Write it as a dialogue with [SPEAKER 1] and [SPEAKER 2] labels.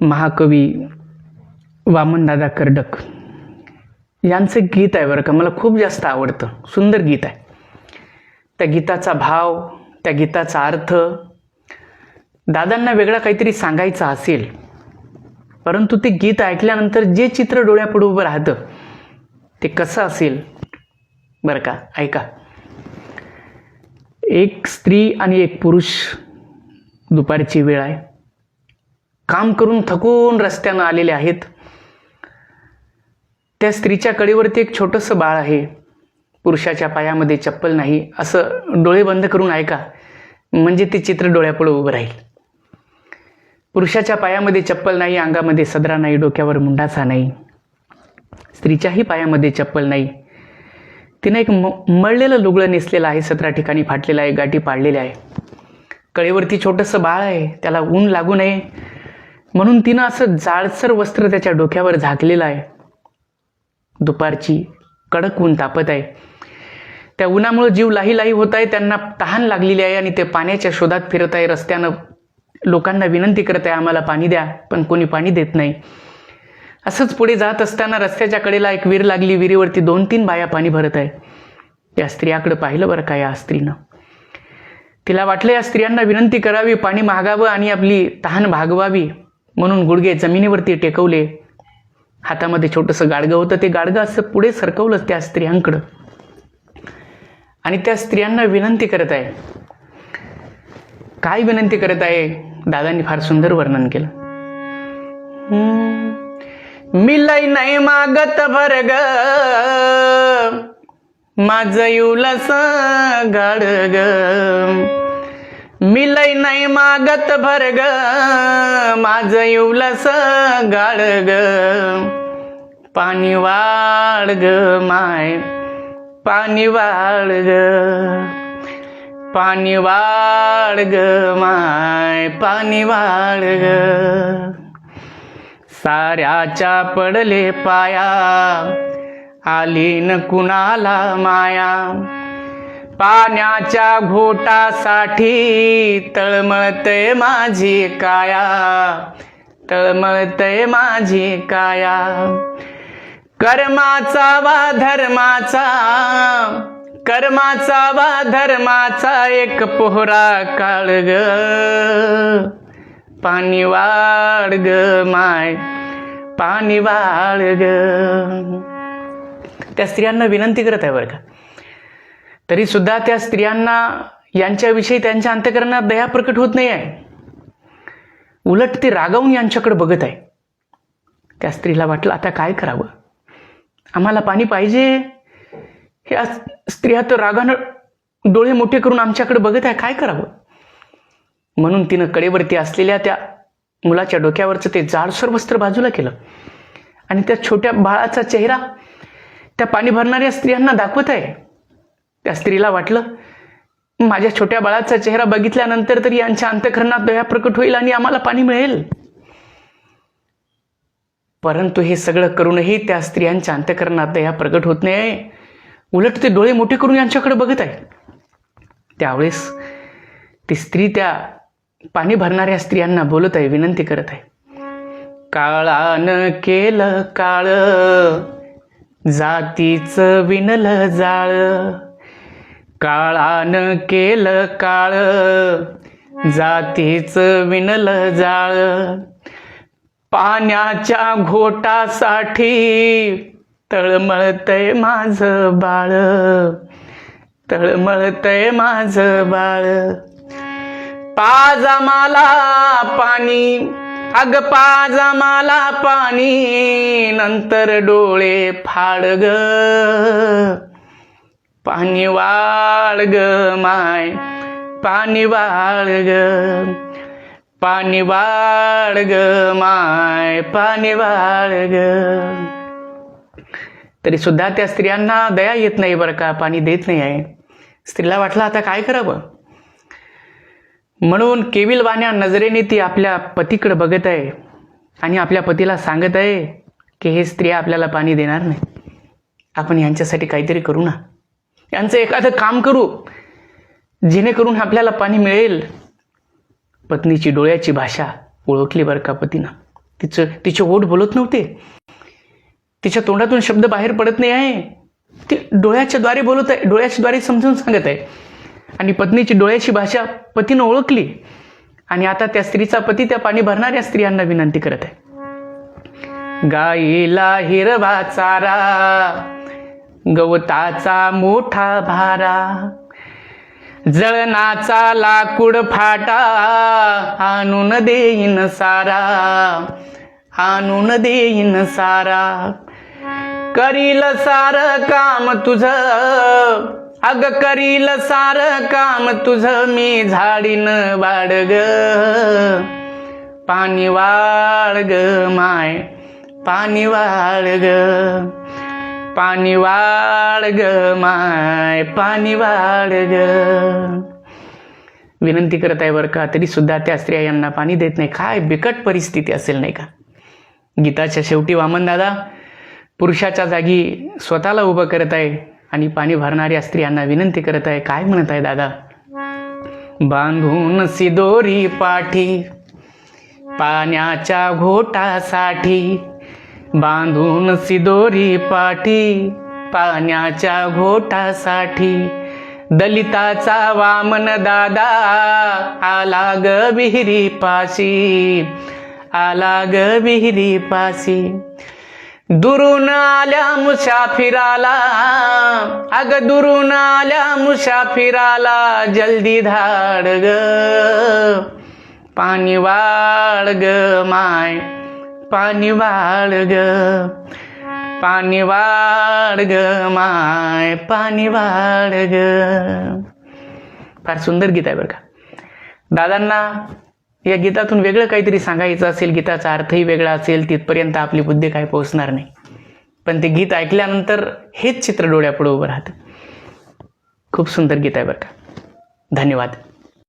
[SPEAKER 1] महाकवी वामनदादा कर्डक. यांचं गीत आहे बरं का मला खूप जास्त आवडतं. सुंदर गीत आहे. त्या गीताचा भाव त्या गीताचा अर्थ दादांना वेगळा काहीतरी सांगायचं असेल परंतु ते गीत ऐकल्यानंतर जे चित्र डोळ्यापुढे उभं राहतं ते कसं असेल? बरं का ऐका. एक स्त्री आणि एक पुरुष दुपारची वेळ आहे. काम करून थकून रस्त्यानं आलेले आहेत. त्या स्त्रीच्या कडेवरती एक छोटंसं बाळ आहे. पुरुषाच्या पायामध्ये चप्पल नाही. असं डोळे बंद करून ऐका. म्हणजे ते चित्र डोळ्यापुढे उभं राहील. पुरुषाच्या पायामध्ये चप्पल नाही अंगामध्ये सदरा नाही डोक्यावर मुंडाचा नाही. स्त्रीच्याही पायामध्ये चप्पल नाही. तिनं एक म मळलेलं लुगडं नेसलेलं आहे. सतरा ठिकाणी फाटलेलं आहे. गाठी पाडलेल्या आहे. कळेवरती छोटंसं बाळ आहे. त्याला ऊन लागू नये. म्हणून तिनं असं जाडसर वस्त्र त्याच्या डोक्यावर झाकलेलं आहे. दुपारची कडक ऊन तापत आहे. त्या उन्हामुळे जीव लाही लाही होत आहे त्यांना तहान लागलेली आहे आणि ते पाण्याच्या शोधात फिरत आहे. रस्त्यानं लोकांना विनंती करत आहे आम्हाला पाणी द्या पण कोणी पाणी देत नाही. असंच पुढे जात असताना रस्त्याच्या कडेला एक विहीर लागली. विहिरीवरती दोन तीन बाया पाणी भरत आहे. या स्त्रियाकडे पाहिलं बरं का या स्त्रीनं? तिला वाटलं या स्त्रियांना विनंती करावी पाणी मागावं आणि आपली तहान भागवावी. म्हणून गुडघे जमिनीवरती टेकवले. हातामध्ये छोटंसं गाडगं होतं. ते गाडगं असं पुढे सरकवलं त्या स्त्रियांकडं. आणि त्या स्त्रियांना विनंती करत आहे. काय विनंती करत आहे? दादांनी फार सुंदर वर्णन केलं. मिलय नाही मागत भरग. माझ युलस गाडग. मिलय नाही मागत भरग माझ युलस गाडग पाणी वाळ ग माय पाणी वाळ ग पाणी वाळ ग माय पाणी वाळ ग साऱ्याच्या पडले पाया आली न कुणाला माया. पाण्याच्या घोटासाठी तळमळतय माझी काया तळमळतय माझी काया. कर्माचा वा धर्माचा कर्माचा वा धर्माचा एक पोहरा काळ ग. पाणी वाळ ग माय पाणी वाळ ग. त्या स्त्रियांना विनंती करत आहे बरं का. तरी सुद्धा त्या स्त्रियांना यांच्याविषयी त्यांच्या अंतकरणात दया प्रकट होत नाही आहे उलट ती रागावून यांच्याकडे बघत आहे. त्या स्त्रीला वाटलं आता काय करावं? आम्हाला पाणी पाहिजे? ह्या स्त्रिया तर रागानं डोळे मोठे करून आमच्याकडे बघत आहे काय करावं? म्हणून तिनं कडेवरती असलेल्या त्या मुलाच्या डोक्यावरचं ते जाडसर वस्त्र बाजूला केलं. आणि त्या छोट्या बाळाचा चेहरा त्या पाणी भरणाऱ्या स्त्रियांना दाखवत आहे. त्या स्त्रीला वाटलं माझ्या छोट्या बाळाचा चेहरा बघितल्यानंतर तरी यांच्या अंतकरणात दया प्रकट होईल आणि आम्हाला पाणी मिळेल. परंतु हे सगळं करूनही त्या स्त्रियांच्या अंतकरणात दया प्रकट होत नाही. उलट ते डोळे मोठे करून यांच्याकडे बघत आहे त्यावेळेस ती स्त्री त्या पाणी भरणाऱ्या स्त्रियांना बोलत आहे विनंती करत आहे. काळान केलं काळ जातीचं विनलं जाळ काळान केलं काळ जातीच विणल जाळ. पाण्याच्या घोटासाठी तळमळतय माझं बाळ तळमळतय माझं बाळ. पाजामाला पाणी अग पाजा मला पाणी नंतर डोळे फाड पाणी वाळ ग माय पाणी वाळ ग. पाणी वाळ ग माय पाणी वाळ ग. तरी सुद्धा त्या स्त्रियांना दया येत नाही बरं का पाणी देत नाही आहे. स्त्रीला वाटलं आता काय करावं? म्हणून केविलवाण्या नजरेने ती आपल्या पतीकडे बघत आहे आणि आपल्या पतीला सांगत आहे की हे स्त्रिया आपल्याला पाणी देणार नाही. आपण यांच्यासाठी काहीतरी करू ना. यांचं एखादं काम करू जेणेकरून आपल्याला पाणी मिळेल. पत्नीची डोळ्याची भाषा ओळखली बरं का पतीनं. तिचं तिचे ओठ बोलत नव्हते. तिच्या तोंडातून शब्द बाहेर पडत नाही आहे. ती डोळ्याच्या द्वारे बोलत आहे डोळ्याच्या द्वारे समजून सांगत आहे. आणि पत्नीची डोळ्याची भाषा पतीनं ओळखली. आणि आता त्या स्त्रीचा पती त्या पाणी भरणाऱ्या स्त्रियांना विनंती करत आहे. गाईला हिरवा चारा. गवताचा मोठा भारा जळणाचा लाकूड फाटा आणून देईन सारा आणून देईन सारा. करील सार काम तुझ अग करील सार काम तुझ मी झाडीन वाडग पाणी वाळ ग माय पाणी वाळ ग पाणी वाळ ग माय पाणी वाळ ग. विनंती करत आहे बरं का तरी सुद्धा त्या स्त्रिया यांना पाणी देत नाही. काय बिकट परिस्थिती असेल नाही का? गीताच्या शेवटी वामन दादा पुरुषाच्या जागी स्वतःला उभं करत आहे आणि पाणी भरणाऱ्या स्त्रियांना विनंती करत आहे. काय म्हणत आहे दादा? बांधून सिदोरी पाठी पाण्याच्या घोटासाठी बांधून सिदोरी पाठी पाण्याच्या घोटासाठी. दलिताचा वामन दादा आला ग विहिरी पाशी आला ग विहिरी पाशी. दुरून आल्या मुसाफिराला अग दुरून आल्या मुसाफिराला जल्दी धाड ग. पाणी वाढ ग माय पाणी वाळ ग पाणी वाळ ग माय पाणी वाळ ग फार सुंदर गीत आहे बरं का. दादांना या गीतातून वेगळं काहीतरी सांगायचं असेल गीताचा अर्थही वेगळा असेल तिथपर्यंत आपली बुद्धी काही पोहोचणार नाही. पण ते गीत ऐकल्यानंतर हेच चित्र डोळ्यापुढे उभं राहतं. खूप सुंदर गीत आहे बरं का. धन्यवाद.